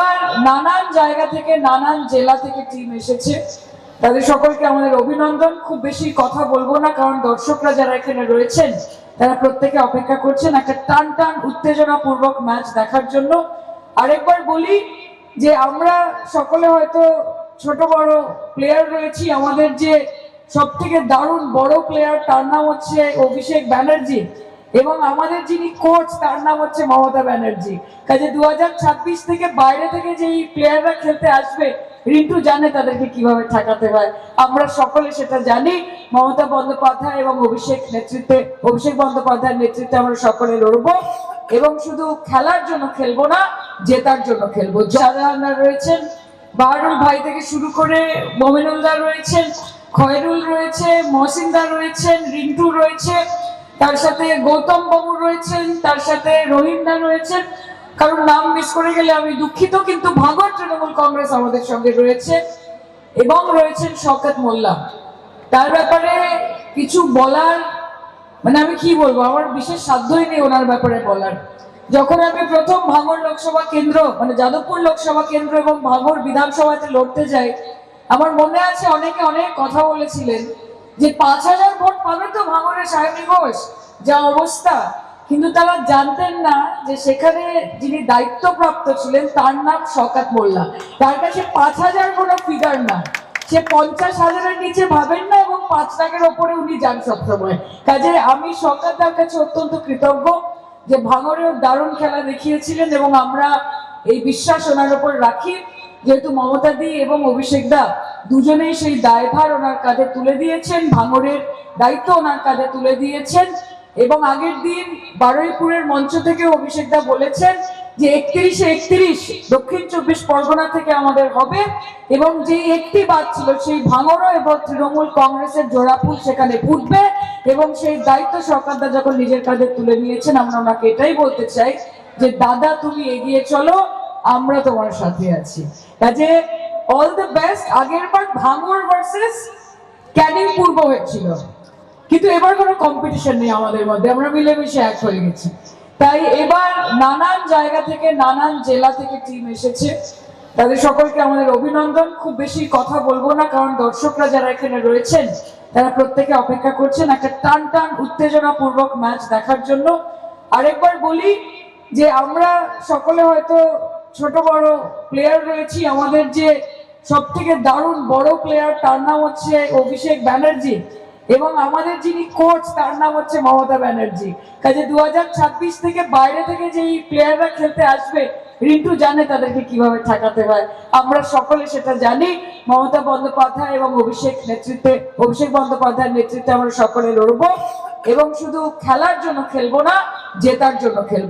এবার নানান জায়গা থেকে, নানান জেলা থেকে টিম এসেছে। তাদের সকলকে আমাদের অভিনন্দন। খুব বেশি কথা বলব না, কারণ দর্শকরা যারা এখানে রয়েছেন, তারা প্রত্যেকে অপেক্ষা করছেন একটা টান টান উত্তেজনা পূর্বক ম্যাচ দেখার জন্য। আরেকবার বলি যে আমরা সকলে হয়তো ছোট, বড় প্লেয়ার রয়েছি। আমাদের যে সব থেকে দারুণ বড় প্লেয়ার তার নাম হচ্ছে অভিষেক ব্যানার্জি। এবং আমাদের যিনি কোচ তার নাম হচ্ছে মমতা ব্যানার্জি। কাজে দু হাজার ছাব্বিশ থেকে বাইরে থেকে যেই প্লেয়াররা খেলতে আসবে, রিন্টু জানে তাদেরকে কীভাবে ঠেকাতে হয়। আমরা সকলে সেটা জানি। মমতা বন্দ্যোপাধ্যায় এবং অভিষেক নেতৃত্বে, অভিষেক বন্দ্যোপাধ্যায়ের নেতৃত্বে আমরা সকলে লড়বো এবং শুধু খেলার জন্য খেলব না, জেতার জন্য খেলব। যারা রয়েছেন বাহারুল ভাই থেকে শুরু করে মমিনুলদা রয়েছেন, খয়রুল রয়েছে মহসিনদা রয়েছেন, রিন্টু রয়েছে তার সাথে গৌতম বাবু রয়েছেন, তার সাথে রহিমদা রয়েছেন। কারণ নাম মিস করে গেলে আমি দুঃখিত, কিন্তু ভাগর তৃণমূল কংগ্রেস আমাদের সঙ্গে রয়েছে এবং রয়েছেন শওকত মোল্লা। তার ব্যাপারে কিছু বলার মানে আমি কি বলব, আমার বিশেষ সাধ্যই নেই ওনার ব্যাপারে বলার। যখন আমি প্রথম ভাঙর লোকসভা কেন্দ্র মানে যাদবপুর লোকসভা কেন্দ্র এবং ভাঙর বিধানসভাতে লড়তে যাই, আমার মনে আছে অনেকে অনেক কথা বলেছিলেন যে পাঁচ হাজার ভোট পাবে তো ভাঙরের সাহেবী ঘোষ, যা অবস্থা। কিন্তু তারা জানতেন না যে সেখানে যিনি দায়িত্বপ্রাপ্ত ছিলেন, তার নাম শকাত মোল্লা। তার কাছে পাঁচ হাজার কোনো ফিগার না। সে পঞ্চাশ হাজারের নিচে ভাবেন না এবং পাঁচ লাখের ওপরে উনি যান সবসময়। কাজে আমি সরকারদার কাছে অত্যন্ত কৃতজ্ঞ যে ভাঙরেও দারুণ খেলা দেখিয়েছিলেন এবং আমরা এই বিশ্বাস ওনার উপর রাখি। যেহেতু মমতা দি এবং অভিষেক দা দুজনেই সেই দায়ভার ওনার কাঁধে তুলে দিয়েছেন ভাঙরের দায়িত্ব ওনার কাঁধে তুলে দিয়েছেন এবং আগের দিন বারুইপুরের মঞ্চ থেকে অভিষেক দা বলেছেন যে একত্রিশে একত্রিশ দক্ষিণ চব্বিশ পরগনা থেকে আমাদের হবে এবং যে একটি বাদ ছিল সেই ভাঙরও এবং তৃণমূল কংগ্রেসের জোড়াফুল সেখানে ফুটবে এবং সেই দায়িত্ব সরকারদা যখন নিজের কাঁধে তুলে নিয়েছেন, আমরা ওনাকে এটাই বলতে চাই যে, দাদা, তুমি এগিয়ে চলো, আমরা তোমার সাথে আছি। কাজে অল দ্য বেস্ট আগের বার ভাঙর ভার্সেস ক্যানিং পূর্ব হয়েছিল। কিন্তু এবার কোনো কম্পিটিশন নেই আমাদের মধ্যে। আমরা মিলেমিশে এক হয়ে গেছি। তাই এবার নানান জায়গা থেকে, নানান জেলা থেকে টিম এসেছে। তাদের সকলকে আমাদের অভিনন্দন। খুব বেশি কথা বলব না, কারণ দর্শকরা যারা এখানে রয়েছেন, তারা প্রত্যেকে অপেক্ষা করছেন একটা টান টান উত্তেজনা পূর্বক ম্যাচ দেখার জন্য। আরেকবার বলি যে আমরা সকলে হয়তো ছোট বড় প্লেয়ার রয়েছি। আমাদের যে সব থেকে দারুণ বড় প্লেয়ার তার নাম হচ্ছে অভিষেক ব্যানার্জি এবং আমাদের যিনি কোচ তার নাম হচ্ছে মমতা ব্যানার্জি। কাজে দু হাজার ছাব্বিশ থেকে বাইরে থেকে যেই প্লেয়াররা খেলতে আসবে, রিন্টু জানে তাদেরকে কীভাবে ঠেকাতে হয়। আমরা সকলে সেটা জানি। মমতা বন্দ্যোপাধ্যায় এবং অভিষেক নেতৃত্বে, অভিষেক বন্দ্যোপাধ্যায়ের নেতৃত্বে আমরা সকলে লড়বো এবং শুধু খেলার জন্য খেলব না, জেতার জন্য খেলব।